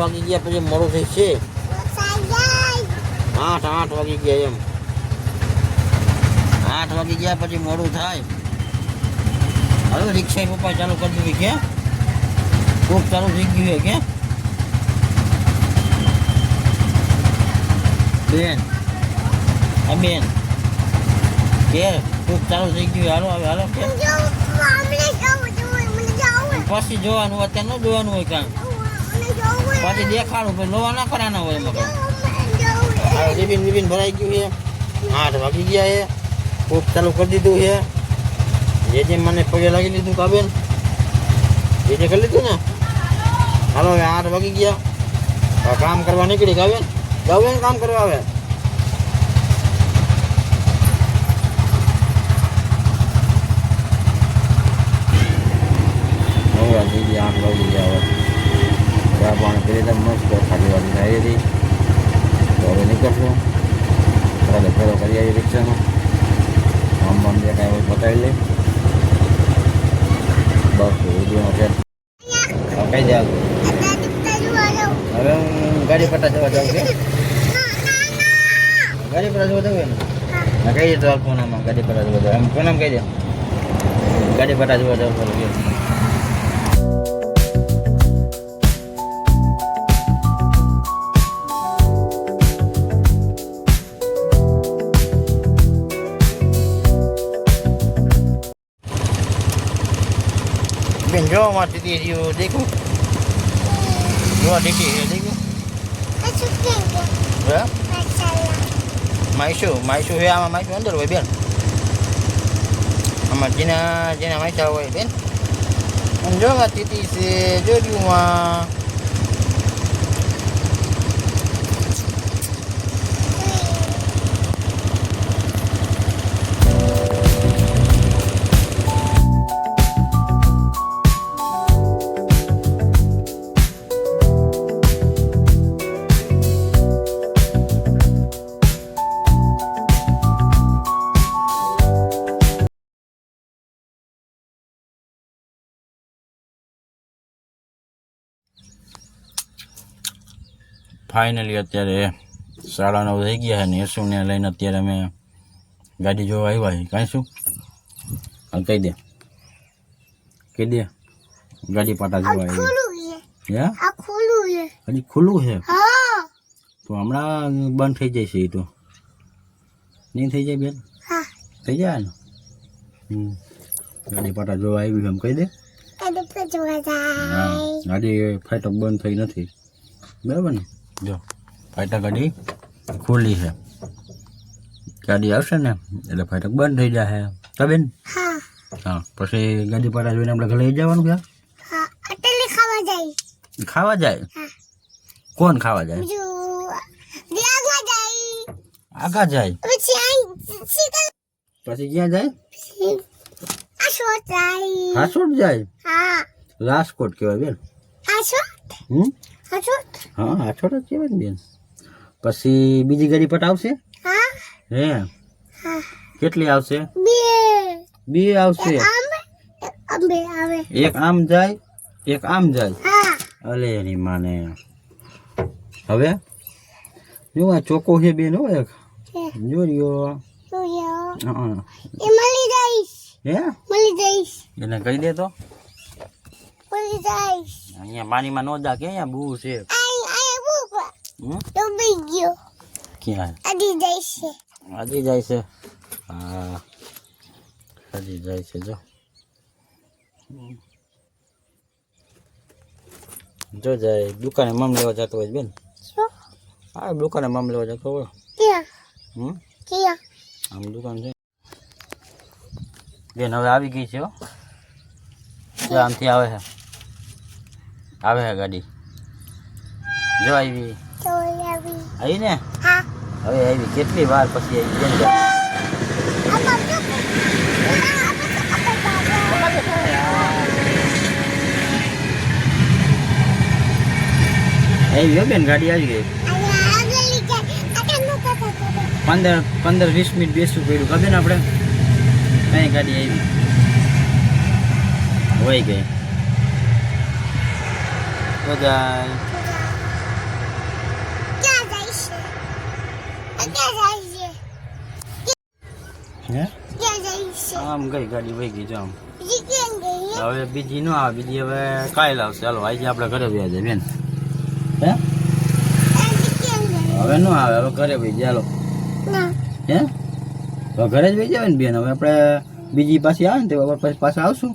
વાગી ગયા, પછી મોડું થઈ છે. આઠ આઠ વાગી ગયા એમ. આઠ વાગી ગયા, પછી મોડું થાય. હવે રિક્ષા પપ્પા ચાલુ કરી દીધી કે? કોક ચાલુ થઈ ગયું કે? બેન. હા બેન. કે કોક ચાલુ થઈ ગયું હાલો હવે હાલો કે પછી જોવાનું અત્યારે ન જોવાનું હોય કાંઈ. પછી દેખાડું પછી લોવા ના કરવાના હોય એમાં રિબિન રિબિન ભરાઈ ગયું છે. આઠ વાગી ગયા છે. કોક ચાલુ કરી દીધું છે. જે જે મને પગે લાગી દીધું કાબેન જે જે કરી લીધું ને? હાલો, હવે આઠ વાગી ગયા. કામ કરવા નીકળી ગાવે ગાવે કામ કરવા આવે વાગી આઠ વાગી ગયા હવે. ચા કરી દે મસ્ત ખાલી વાળી થઈ હતી તો નીકળશું. બરાબર ફેરો કરી આવી રિક્ષાનો. આમ જે કાંઈ પતાવી લે. બસ વિડીયોમાં છે કહી દે. હવે હું ગાડી પટા જવા જાઉં કે? ગાડી પટા જવા જાઉં ને કહી દે તો હાલ પૂનામાં ગાડી પટા જવા જાઉં. એમ પૂનામ કહી દે. ગાડી પટા જવા જાઉં જો દીદી રહ્યું, દેખું. જો આ દીદી છે, દેખું. હે? માઈશું માઈશું હે આમાં માઈશું અંદર હોય, બેન. આમાં જેના જેના માઈસા હોય, બેન. અને જો આ દીદી છે જોડ્યુંમાં ફાઇનલી અત્યારે સાડા નવ થઈ ગયા છે ને યશુને લઈને અત્યારે અમે ગાડી જોવા આવ્યા છીએ. કાંઈ શું? હા કહી દે. કહી દે. ગાડી પાટા જોવા આવ્યા. હે? હજી ખુલ્લું છે? તો હમણાં બંધ થઈ જાય છે એ તો. નહીં થઈ જાય બેન? થઈ જાય ને? હમ. ગાડી પાટા જોવા આવી એમ. કહી દે. ગાડી ફાટક બંધ થઈ નથી. બરાબર ને? જો ફાટક ગાડી ખુલ્લી છે. ગાડી આવશે ને એટલે ફાટક બંધ થઈ જશે તો બેન? હા. પછી ગાડી પાટા જોઈને આપણે ઘરે લઈ જવાનું છે ખાવા જાય. કોણ ખાવા જાય? આગા જાય? પછી ક્યાં જાય? હાસોટ જાય રાજકોટ કહેવાય બેન. હમ? હા હાસોટ જ કહેવાય ને બેન. પછી બીજી ગાડી પટ આવશે? હે. કેટલી આવશે? બે. આવશે. એક આમ જાય એક આમ જાય. અલે એની માને. હવે? જો આ ચોકો છે બેન હો એક. જો રહ્યો. હા. હે? એને કહી દે તો. અહીંયા પાણીમાં નો જા કે અહીંયા બહુ છે? ક્યાં? હજી જાય છે. હા. હજી જાય છે જો. જો જાય દુકાને મમ લેવા જતો હોય બેન. હા દુકાને મમ લેવા જતો હોય. હમ? આમ દુકાન છે. બેન હવે આવી ગઈ છે હો. આમથી આવે છે. आवे है गाड़ी जो आई भी जो आई आई ने हाँ अबे आई भी कितनी बार पसी आई जन जा ये बेन गाड़ी आई गई पंदर पंदर वीस मिनट बेसू पड़ू कभी ना अपने कहीं गाड़ी आई वही गई બધા હે? આમ ગઈ ગાડી વહી ગઈ જો આમ. હવે બીજી નો આવે બીજી હવે કાંઈ લાવશે ચાલો આજે આપણે ઘરે વ્યા જાય બેન. હે? હવે નો આવે હવે ઘરે ભાઈ ચાલો હે? તો ઘરે જ વહી જાય ને બેન? હવે આપણે બીજી પાછી આવે ને તો પાછા આવશું?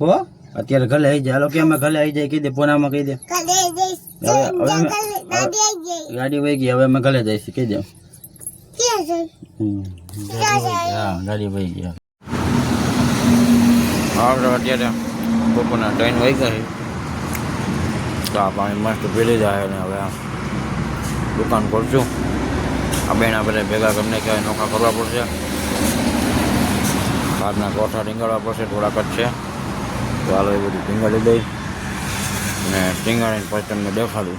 હો? અત્યારે ઘરે આવી જાય. હાલો કે અમે ઘરે આવી જાય કહી દે પોનામાં કહી દે. ગાડી વહી ગઈ હવે અમે ઘરે જઈશું કહી દે. હમ. હા ગાડી વહી ગઈ આપણે અત્યારે બપોરના ટ્રેન વહી ગઈ ચા પાણી મસ્ત પી લીધા છે ને હવે દુકાન ખોલશું. આ બેના બધા ભેગા કરીને કહેવાય નોખા કરવા પડશે. બહારના કોઠા રીંગાડવા પડશે થોડાક જ છે. તો હાલો એ બધું ટીંગાડી દઈ અને ટીંગાડીને પછી તમને દેખાડું.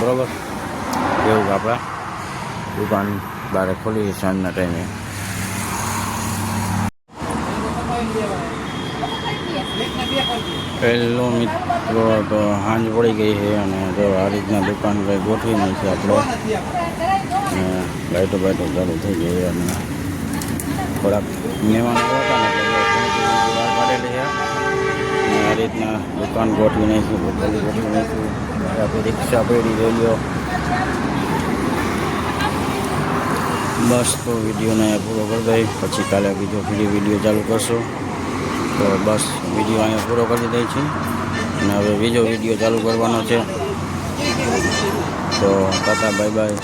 બરાબર? એવું આપણા દુકાન બારે ખોલી સાંજના ટાઈમે. પહેલો મિત્રો, તો હાંજ પડી ગઈ છે અને જો આ રીતના દુકાન કંઈ ગોઠવી નહીં છે આપણે. અને બાઇટો ચાલુ થઈ ગઈ અને થોડાક મહેમાનો હતા આ રીતના દુકાન ગોઠવી નાખ્યું હોટલ ગોઠવી નાખ્યું આપણી રિક્ષા પડી રહ્યો. બસ તો વિડીયોને પૂરો કરી દઈ. પછી કાલે બીજો બીજો વીડિયો ચાલુ કરશો. તો બસ વીડિયો અહીંયા પૂરો કરી દઈ છે. અને હવે બીજો વીડિયો ચાલુ કરવાનો છે. તો ટાટા બાય બાય